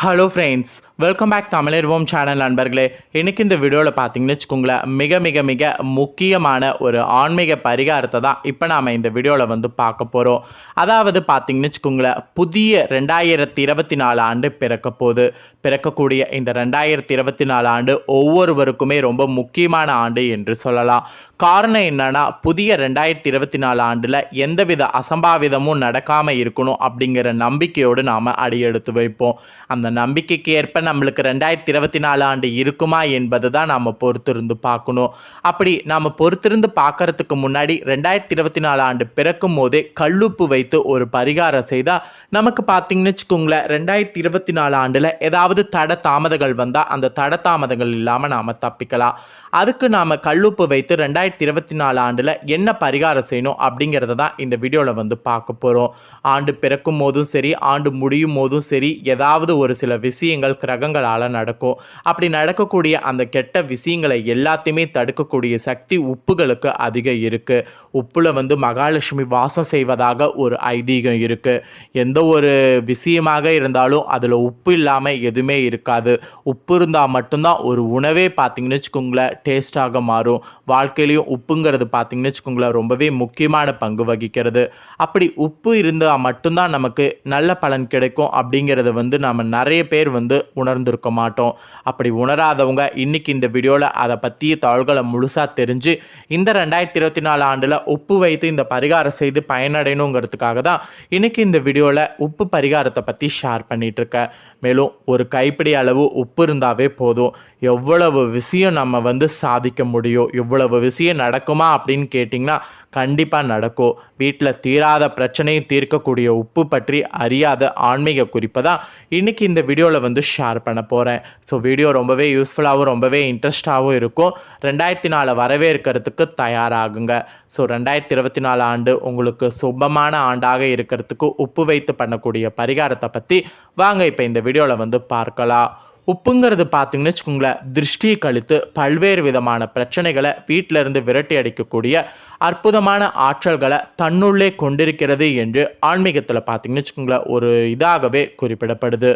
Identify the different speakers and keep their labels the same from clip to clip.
Speaker 1: Hello friends welcome back தமிழர்வோம் channel நண்பர்களே. இன்றைக்கி இந்த வீடியோவில் பார்த்தீங்கன்னு வச்சுக்கோங்களேன் மிக மிக மிக முக்கியமான ஒரு ஆன்மீக பரிகாரத்தை தான் இப்போ நாம் இந்த வீடியோவில் வந்து பார்க்க போகிறோம் அதாவது பார்த்தீங்கன்னு வச்சுக்கோங்களேன் புதிய ரெண்டாயிரத்தி இருபத்தி நாலு ஆண்டு பிறக்க போது பிறக்கக்கூடிய இந்த ரெண்டாயிரத்தி இருபத்தி நாலு ஆண்டு ஒவ்வொருவருக்குமே ரொம்ப முக்கியமான ஆண்டு என்று சொல்லலாம். காரணம் என்னென்னா புதிய ரெண்டாயிரத்தி இருபத்தி நாலு ஆண்டில் எந்தவித அசம்பாவிதமும் நடக்காமல் இருக்கணும் அப்படிங்கிற நம்பிக்கையோடு நாம் அடியெடுத்து வைப்போம். அந்த நம்பிக்கைக்கு ஏற்ப நம்மளுக்கு ரெண்டாயிரத்தி இருபத்தி நாலு ஆண்டு இருக்குமா என்பது தான் நாம் பொறுத்திருந்து பார்க்கணும். அப்படி நாம் பொறுத்திருந்து பார்க்கறதுக்கு முன்னாடி ரெண்டாயிரத்தி இருபத்தி நாலு ஆண்டு பிறக்கும் போதே கல்லுப்பு வைத்து ஒரு பரிகாரம் செய்தால் நமக்கு பார்த்தீங்கன்னு வச்சுக்கோங்களேன் ரெண்டாயிரத்தி இருபத்தி நாலு ஆண்டில் ஏதாவது தட தாமதங்கள் வந்தால் அந்த தட தாமதங்கள் இல்லாமல் நாம் தப்பிக்கலாம். அதுக்கு நாம் கல்லுப்பு வைத்து ரெண்டாயிரத்தி இருபத்தி நாலு ஆண்டில் என்ன பரிகாரம் செய்யணும் அப்படிங்கிறத தான் இந்த வீடியோவில் வந்து பார்க்க போகிறோம் ஆண்டு பிறக்கும் போதும் சரி ஆண்டு முடியும் போதும் சரி ஏதாவது ஒரு சில விஷயங்கள் கிரகங்களால் நடக்கும். அப்படி நடக்கக்கூடிய அந்த கெட்ட விஷயங்களை எல்லாத்தையுமே தடுக்கக்கூடிய சக்தி உப்புகளுக்கு அதிகம் இருக்குது உப்பில் வந்து மகாலட்சுமி வாசம் செய்வதாக ஒரு ஐதீகம் இருக்குது எந்த ஒரு விஷயமாக இருந்தாலும் அதில் உப்பு இல்லாமல் எதுவுமே இருக்காது. உப்பு இருந்தால் மட்டும்தான் ஒரு உணவே பார்த்திங்கன்னு வச்சுக்கோங்களேன் டேஸ்ட்டாக மாறும். வாழ்க்கையிலையும் உப்புங்கிறது பார்த்திங்கன்னு வச்சுக்கோங்களேன் ரொம்பவே முக்கியமான பங்கு வகிக்கிறது. அப்படி உப்பு இருந்தால் மட்டும்தான் நமக்கு நல்ல பலன் கிடைக்கும் அப்படிங்கிறத வந்து நம்ம நிறைய நிறைய பேர் வந்து உணர்ந்திருக்க மாட்டோம். அப்படி உணராதவங்க இன்னைக்கு இந்த வீடியோவில் அதை பற்றிய தகவல்களை முழுசாக தெரிஞ்சு இந்த ரெண்டாயிரத்தி இருபத்தி நாலு ஆண்டில் உப்பு வைத்து இந்த பரிகாரம் செய்து பயனடையணுங்கிறதுக்காக தான் இன்னைக்கு இந்த வீடியோவில் உப்பு பரிகாரத்தை பற்றி ஷேர் பண்ணிகிட்ருக்கேன் மேலும் ஒரு கைப்பிடி அளவு உப்பு இருந்தாவே போதும். எவ்வளவு விஷயம் நம்ம வந்து சாதிக்க முடியும்? இவ்வளவு விஷயம் நடக்குமா அப்படின்னு கேட்டிங்கன்னா கண்டிப்பாக நடக்கும். வீட்டில் தீராத பிரச்சனையும் தீர்க்கக்கூடிய உப்பு பற்றி அறியாத ஆன்மீக குறிப்பை தான் இன்றைக்கி இந்த வீடியோவில் வந்து ஷேர் பண்ண போகிறேன் ஸோ வீடியோ ரொம்பவே யூஸ்ஃபுல்லாகவும் ரொம்பவே இன்ட்ரெஸ்டாகவும் இருக்கும். ரெண்டாயிரத்தி நாலு வரவேற்கிறதுக்கு தயாராகுங்க. ஸோ ரெண்டாயிரத்தி இருபத்தி நாலு ஆண்டு உங்களுக்கு சுபமான ஆண்டாக இருக்கிறதுக்கு உப்பு வைத்து பண்ணக்கூடிய பரிகாரத்தை பற்றி வாங்க இப்போ இந்த வீடியோவில் வந்து பார்க்கலாம். உப்புங்கிறது பார்த்தீங்கன்னு வச்சுக்கோங்களேன் திருஷ்டியை கழித்து பல்வேறு விதமான பிரச்சனைகளை வீட்டிலிருந்து விரட்டி அடிக்கக்கூடிய அற்புதமான ஆற்றல்களை தன்னுள்ளே கொண்டிருக்கிறது என்று ஆன்மீகத்தில் பார்த்தீங்கன்னு வச்சுக்கோங்களேன் ஒரு இதாகவே குறிப்பிடப்படுது.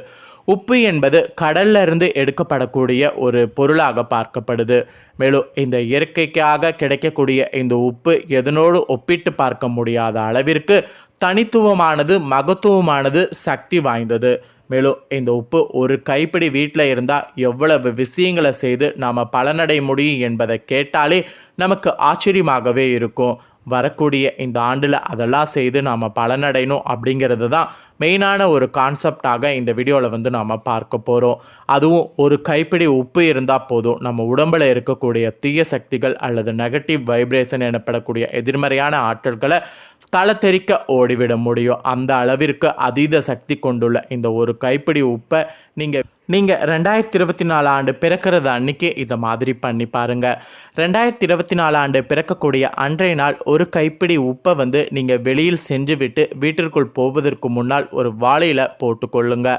Speaker 1: உப்பு என்பது கடல்ல இருந்து எடுக்கப்படக்கூடிய ஒரு பொருளாக பார்க்கப்படுது. மேலும் இந்த இயற்கைக்காக கிடைக்கக்கூடிய இந்த உப்பு எதனோடு ஒப்பிட்டு பார்க்க முடியாத அளவிற்கு தனித்துவமானது மகத்துவமானது சக்தி வாய்ந்தது. மேலும் இந்த உப்பு ஒரு கைப்பிடி வீட்டில் இருந்தால் எவ்வளவு விஷயங்களை செய்து நாம் பலனடைய முடியும் என்பதை கேட்டாலே நமக்கு ஆச்சரியமாகவே இருக்கும். வரக்கூடிய இந்த ஆண்டில் அதெல்லாம் செய்து நாம் பலனடையணும் அப்படிங்கிறது தான் மெயினான ஒரு கான்செப்டாக இந்த வீடியோவில் வந்து நாம் பார்க்க போகிறோம் அதுவும் ஒரு கைப்பிடி உப்பு இருந்தால் போதும். நம்ம உடம்பில் இருக்கக்கூடிய தீய சக்திகள் அல்லது நெகட்டிவ் வைப்ரேஷன் எனப்படக்கூடிய எதிர்மறையான ஆற்றல்களை தலை தெறிக்க ஓடிவிட முடியும். அந்த அளவிற்கு அதீத சக்தி கொண்டுள்ள இந்த ஒரு கைப்பிடி உப்பை நீங்கள் நீங்கள் ரெண்டாயிரத்தி இருபத்தி நாலு ஆண்டு பிறக்கிறது அன்னைக்கு இதை மாதிரி பண்ணி பாருங்கள் ரெண்டாயிரத்தி இருபத்தி நாலு ஆண்டு பிறக்கக்கூடிய அன்றைய நாள் ஒரு கைப்பிடி உப்பை வந்து நீங்கள் வெளியில் செஞ்சு விட்டு வீட்டிற்குள் போவதற்கு முன்னால் ஒரு வாழையில் போட்டுக்கொள்ளுங்க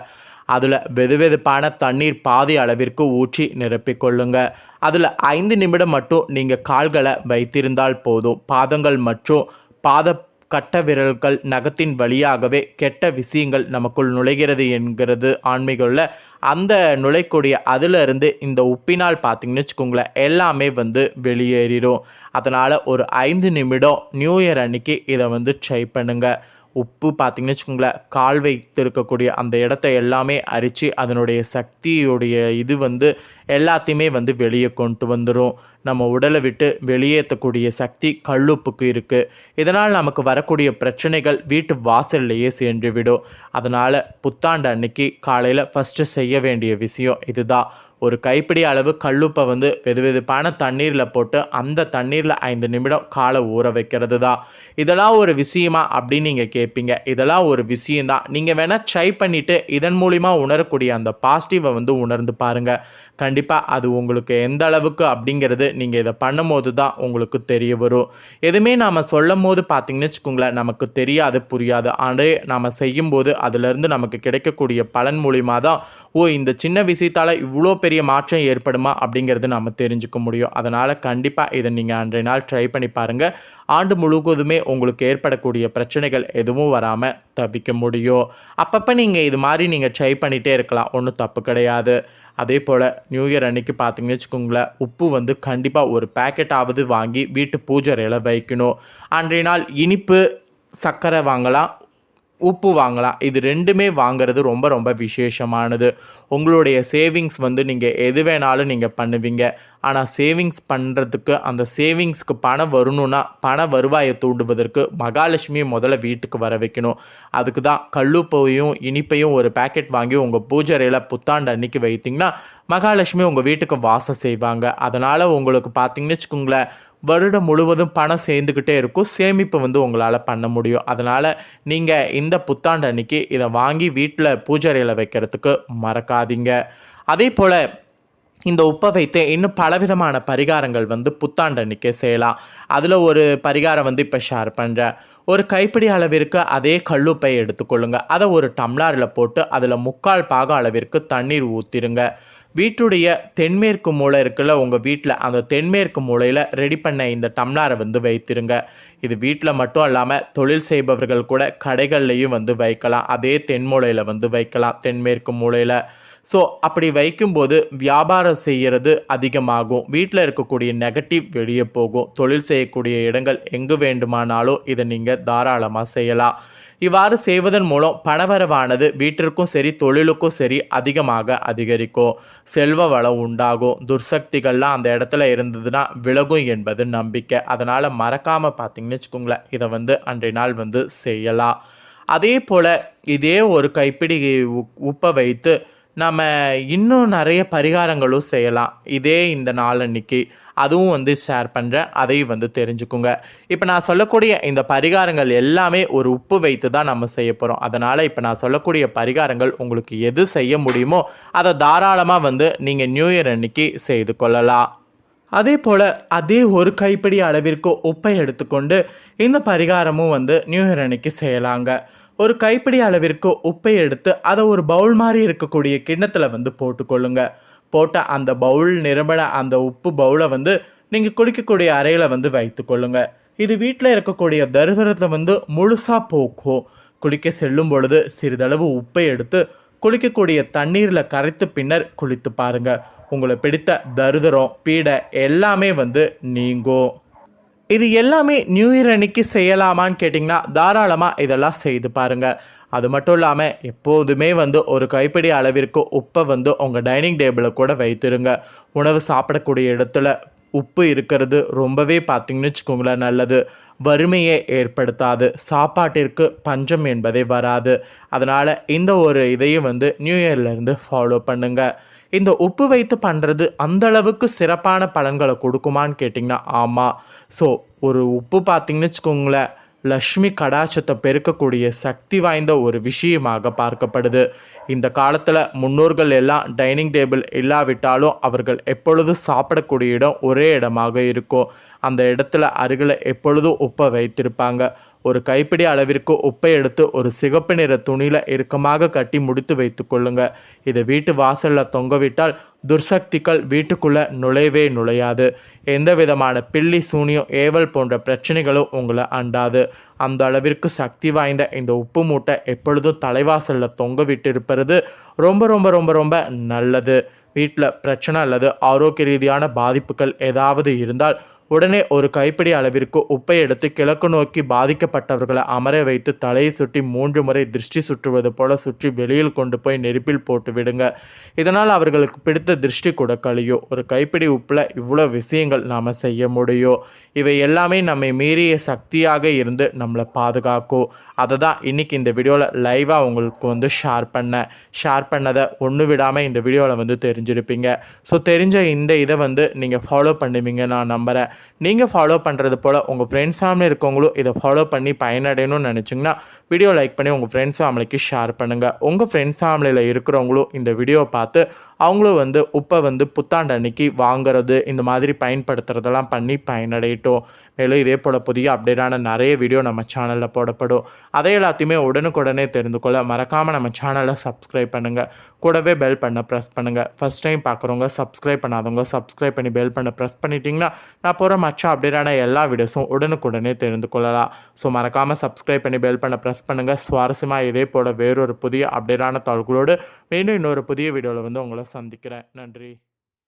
Speaker 1: அதில் வெதுவெதுப்பான தண்ணீர் பாதி அளவிற்கு ஊற்றி நிரப்பிக்கொள்ளுங்க அதில் ஐந்து நிமிடம் மட்டும் நீங்கள் கால்களை வைத்திருந்தால் போதும். பாதங்கள் மற்றும் பாத கட்ட விரல்கள் நகத்தின் வழியாகவே கெட்ட விஷயங்கள் நமக்குள் நுழைகிறது என்கிறது ஆன்மீகம்ல. அந்த நுழைக்கூடிய அதிலிருந்து இந்த உப்பினால் பார்த்தீங்கன்னு வச்சுக்கோங்களேன் எல்லாமே வந்து வெளியேறிடும். அதனால் ஒரு ஐந்து நிமிடம் நியூ இயர் அன்னைக்கு இதை வந்து ட்ரை பண்ணுங்கள் உப்பு பார்த்திங்கன்னு வச்சுக்கோங்களேன் கால் வைத்திருக்கக்கூடிய அந்த இடத்த எல்லாமே அரித்து அதனுடைய சக்தியுடைய இது வந்து எல்லாத்தையுமே வந்து வெளியே கொண்டு வந்துடும் நம்ம உடலை விட்டு வெளியேற்றக்கூடிய சக்தி கல்லுப்புக்கு இருக்குது இதனால் நமக்கு வரக்கூடிய பிரச்சனைகள் வீட்டு வாசல்லையே சென்று விடும் அதனால் புத்தாண்டு அன்னைக்கு காலையில் ஃபஸ்ட்டு செய்ய வேண்டிய விஷயம் இதுதான். ஒரு கைப்பிடி அளவு கல்லுப்பை வந்து வெது வெதுப்பான தண்ணீரில் போட்டு அந்த தண்ணீரில் ஐந்து நிமிடம் காலை ஊற வைக்கிறது தான் இதெல்லாம் ஒரு விஷயமா அப்படின்னு நீங்கள் கேட்பீங்க இதெல்லாம் ஒரு விஷயந்தான் நீங்கள் வேணால் ட்ரை பண்ணிவிட்டு இதன் மூலிமா உணரக்கூடிய அந்த பாசிட்டிவை வந்து உணர்ந்து பாருங்கள் கண்டிப்பாக கண்டிப்பாக அது உங்களுக்கு எந்த அளவுக்கு அப்படிங்கிறது நீங்கள் இதை பண்ணும்போது தான் உங்களுக்கு தெரிய வரும். எதுவுமே நாம் சொல்லும் போது பார்த்தீங்கன்னு வச்சுக்கோங்களேன் நமக்கு தெரியாது புரியாது. ஆனால் நாம் செய்யும்போது அதிலிருந்து நமக்கு கிடைக்கக்கூடிய பலன் மூலிமா தான் ஓ இந்த சின்ன விஷயத்தால் இவ்வளோ பெரிய மாற்றம் ஏற்படுமா அப்படிங்கிறது நாம் தெரிஞ்சுக்க முடியும். அதனால் கண்டிப்பாக இதை நீங்கள் அன்றைய நாள் ட்ரை பண்ணி பாருங்கள் ஆண்டு முழுவதுமே உங்களுக்கு ஏற்படக்கூடிய பிரச்சனைகள் எதுவும் வராமல் தவிக்க முடியும் அப்பப்போ நீங்கள் இது மாதிரி நீங்கள் ட்ரை பண்ணிகிட்டே இருக்கலாம். ஒன்றும் தப்பு கிடையாது. அதே போல் நியூ இயர் அன்னைக்கு பார்த்தீங்கன்னு வச்சுக்கோங்களேன் உப்பு வந்து கண்டிப்பாக ஒரு பேக்கெட்டாவது வாங்கி வீட்டு பூஜை அறையில் வைக்கணும். அன்றைய நாள் இனிப்பு சர்க்கரை வாங்கலாம் உப்பு வாங்கலாம். இது ரெண்டுமே வாங்குறது ரொம்ப ரொம்ப விசேஷமானது. உங்களுடைய சேவிங்ஸ் வந்து நீங்கள் எது வேணாலும் நீங்கள் பண்ணுவீங்க. ஆனால் சேவிங்ஸ் பண்ணுறதுக்கு அந்த சேவிங்ஸ்க்கு பணம் வரணும்னா பண வருவாயை தூண்டுவதற்கு மகாலட்சுமியை முதல்ல வீட்டுக்கு வர வைக்கணும். அதுக்கு தான் கல்லுப்பையும் இனிப்பையும் ஒரு பேக்கெட் வாங்கி உங்கள் பூஜரையில் புத்தாண்டு அன்னைக்கு வைத்திங்கன்னா மகாலட்சுமி உங்கள் வீட்டுக்கு வாசம் செய்வாங்க. அதனால் உங்களுக்கு பார்த்தீங்கன்னு வச்சுக்கோங்களேன் வருடம் முழுவதும் பணம் சேர்ந்துக்கிட்டே இருக்கும். சேமிப்பு வந்து உங்களால் பண்ண முடியும். அதனால் நீங்கள் இந்த புத்தாண்டு அன்னைக்கு இதை வாங்கி வீட்டில் பூஜரையில் வைக்கிறதுக்கு மறக்காதீங்க. அதே போல் இந்த உப்பை வைத்து இன்னும் பலவிதமான பரிகாரங்கள் வந்து புத்தாண்டன்னைக்கு செய்யலாம். அதில் ஒரு பரிகாரம் வந்து இப்போ ஷேர் பண்ணுறேன் ஒரு கைப்பிடி அளவிற்கு அதே கல்லுப்பை எடுத்துக்கொள்ளுங்க. அதை ஒரு டம்ளாரில் போட்டு அதில் முக்கால் பாக அளவிற்கு தண்ணீர் ஊற்றிருங்க வீட்டுடைய தென்மேற்கு மூலை இருக்குல்ல உங்கள் வீட்டில் அந்த தென்மேற்கு மூலையில் ரெடி பண்ண இந்த டம்ளாரை வந்து வைத்திருங்க. இது வீட்டில் மட்டும் இல்லாமல் தொழில் செய்பவர்கள் கூட கடைகள்லையும் வந்து வைக்கலாம். அதே தென் மூலையில் வந்து வைக்கலாம் தென்மேற்கு மூலையில் ஸோ அப்படி வைக்கும்போது வியாபாரம் செய்கிறது அதிகமாகும். வீட்டில் இருக்கக்கூடிய நெகட்டிவ் வெளியே போகும். தொழில் செய்யக்கூடிய இடங்கள் எங்கு வேண்டுமானாலும் இதை நீங்கள் தாராளமாக செய்யலாம். இவ்வாறு செய்வதன் மூலம் பணவரவானது வீட்டிற்கும் சரி தொழிலுக்கும் சரி அதிகமாக அதிகரிக்கும். செல்வ வளம் உண்டாகும். துர்சக்திகள்லாம் அந்த இடத்துல இருந்ததுன்னா விலகும் என்பது நம்பிக்கை. அதனால் மறக்காமல் பார்த்தீங்கன்னு வச்சுக்கோங்களேன் இதை வந்து அன்றைய நாள் வந்து செய்யலாம். அதே போல் இதே ஒரு கைப்பிடி உப்- உப்பை வைத்து நம்ம இன்னும் நிறைய பரிகாரங்களும் செய்யலாம். இதே இந்த நாளன்னைக்கு அதுவும் வந்து ஷேர் பண்ணுறேன் அதையும் வந்து தெரிஞ்சுக்குங்க. இப்போ நான் சொல்லக்கூடிய இந்த பரிகாரங்கள் எல்லாமே ஒரு உப்பு வைத்து தான் நம்ம செய்ய போகிறோம் அதனால் இப்போ நான் சொல்லக்கூடிய பரிகாரங்கள் உங்களுக்கு எது செய்ய முடியுமோ அதை தாராளமாக வந்து நீங்கள் நியூ இயர் அன்னைக்கு செய்து கொள்ளலாம். அதே போல் அதே ஒரு கைப்பிடி அளவிற்கு உப்பை எடுத்துக்கொண்டு இந்த பரிகாரமும் வந்து நியூ இயர் அன்னைக்கு செய்யலாங்க. ஒரு கைப்பிடி அளவிற்கு உப்பை எடுத்து அதை ஒரு பவுல் மாதிரி இருக்கக்கூடிய கிண்ணத்தில் வந்து போட்டுக்கொள்ளுங்க. போட்ட அந்த பவுல் நிரம்பின அந்த உப்பு பவுலை வந்து நீங்கள் குளிக்கக்கூடிய அறையில் வந்து வைத்துக்கொள்ளுங்க. இது வீட்டில் இருக்கக்கூடிய தரிசனத்தை வந்து முழுசாக போக்கும். குளிக்க செல்லும் பொழுது சிறிதளவு உப்பை எடுத்து குளிக்கக்கூடிய தண்ணீரில் கரைத்து பின்னர் குளித்து பாருங்கள் உங்களை பிடித்த தருதரம் பீடை எல்லாமே வந்து நீங்கும். இது எல்லாமே நியூ இயர் அன்னைக்கு செய்யலாமான்னு கேட்டிங்கன்னா தாராளமாக இதெல்லாம் செய்து பாருங்கள் அது மட்டும் இல்லாமல் எப்போதுமே வந்து ஒரு கைப்பிடி அளவிற்கு உப்பை வந்து உங்கள் டைனிங் டேபிளை கூட வைத்திருங்க. உணவு சாப்பிடக்கூடிய இடத்துல உப்பு இருக்கிறது ரொம்பவே பார்த்தீங்கன்னு வச்சுக்கோங்களேன் நல்லது. வறுமையை ஏற்படுத்தாது. சாப்பாட்டிற்கு பஞ்சம் என்பதே வராது. அதனால் இந்த ஒரு இதையும் வந்து நியூ இயர்லேருந்து ஃபாலோ பண்ணுங்கள் இந்த உப்பு வைத்து பண்ணுறது அந்த அளவுக்கு சிறப்பான பலன்களை கொடுக்குமான்னு கேட்டிங்கன்னா ஆமாம் ஸோ ஒரு உப்பு பார்த்திங்கன்னு வச்சுக்கோங்களேன் லக்ஷ்மி கடாச்சத்தை பெருக்கக்கூடிய சக்தி வாய்ந்த ஒரு விஷயமாக பார்க்கப்படுது. இந்த காலத்தில் முன்னோர்கள் எல்லாம் டைனிங் டேபிள் இல்லாவிட்டாலும் அவர்கள் எப்பொழுதும் சாப்பிடக்கூடிய இடம் ஒரே இடமாக இருக்கும். அந்த இடத்துல அருகில் எப்பொழுதும் உப்பை வைத்திருப்பாங்க. ஒரு கைப்பிடி அளவிற்கு உப்பை எடுத்து ஒரு சிகப்பு நிற துணியில் இறுக்கமாக கட்டி முடித்து வைத்து கொள்ளுங்க. இதை வீட்டு வாசலில் தொங்கவிட்டால் துர்சக்திகள் வீட்டுக்குள்ளே நுழையவே நுழையாது. எந்த விதமான பில்லி சூனியம் ஏவல் போன்ற பிரச்சனைகளும் உங்களை அண்டாது. அந்த அளவிற்கு சக்தி வாய்ந்த இந்த உப்பு மூட்டை எப்பொழுதும் தலைவாசலில் தொங்க விட்டிருப்பது ரொம்ப ரொம்ப ரொம்ப ரொம்ப நல்லது. வீட்டில் பிரச்சனை அல்லது ஆரோக்கிய ரீதியான பாதிப்புகள் ஏதாவது இருந்தால் உடனே ஒரு கைப்பிடி அளவிற்கு உப்பை எடுத்து கிழக்கு நோக்கி பாதிக்கப்பட்டவர்களை அமர வைத்து தலையை சுற்றி மூன்று முறை திருஷ்டி சுற்றுவது போல சுற்றி வெளியில் கொண்டு போய் நெருப்பில் போட்டு விடுங்க. இதனால் அவர்களுக்கு பிடித்த திருஷ்டி கூட கழியும் ஒரு கைப்பிடி உப்பில் இவ்வளோ விஷயங்கள் நாம் செய்ய முடியும் இவை எல்லாமே நம்மை மீறிய சக்தியாக இருந்து நம்மளை பாதுகாக்கும் அதை தான் இன்றைக்கி இந்த வீடியோவில் லைவாக உங்களுக்கு வந்து ஷேர் பண்ணேன் ஷேர் பண்ணதை ஒன்று விடாமல் இந்த வீடியோவில் வந்து தெரிஞ்சிருப்பீங்க. ஸோ தெரிஞ்ச இந்த இதை வந்து நீங்கள் ஃபாலோ பண்ணுவீங்க நான் நம்புகிறேன் நீங்கள் ஃபாலோ பண்ணுறது போல் உங்கள் ஃப்ரெண்ட்ஸ் ஃபேமிலி இருக்கவங்களும் இதை ஃபாலோ பண்ணி பயனடையணும்னு நினச்சிங்கன்னா வீடியோ லைக் பண்ணி உங்கள் ஃப்ரெண்ட்ஸ் ஃபேமிலிக்கு ஷேர் பண்ணுங்கள் உங்கள் ஃப்ரெண்ட்ஸ் ஃபேமிலியில் இருக்கிறவங்களும் இந்த வீடியோ பார்த்து அவங்களும் வந்து உப்பை வந்து புத்தாண்டு அன்னைக்கு வாங்குறது இந்த மாதிரி பயன்படுத்துறதெல்லாம் பண்ணி பயனடையட்டும். மேலும் இதே போல் புதிய அப்டேட்டான நிறைய வீடியோ நம்ம சேனலில் போடப்படும். அதை எல்லாத்தையுமே உடனுக்குடனே தெரிந்து கொள்ள மறக்காமல் நம்ம சேனலை சப்ஸ்கிரைப் பண்ணுங்கள் கூடவே பெல் பண்ண ப்ரெஸ் பண்ணுங்கள் ஃபஸ்ட் டைம் பார்க்குறவங்க சப்ஸ்கிரைப் பண்ணாதவங்க சப்ஸ்கிரைப் பண்ணி பெல் பண்ண ப்ரெஸ் பண்ணிட்டீங்கன்னா நான் போகிற மற்ற அப்டேட்டான எல்லா வீடியோஸும் உடனுக்குடனே தெரிந்து கொள்ளலாம். ஸோ மறக்காமல் சப்ஸ்கிரைப் பண்ணி பெல் பண்ண ப்ரெஸ் பண்ணுங்கள் சுவாரஸ்யமாக இதே போல் வேறொரு புதிய அப்டேட்டான தகவல்களோடு மீண்டும் இன்னொரு புதிய வீடியோவில் வந்து உங்களை சந்திக்கிறேன். நன்றி.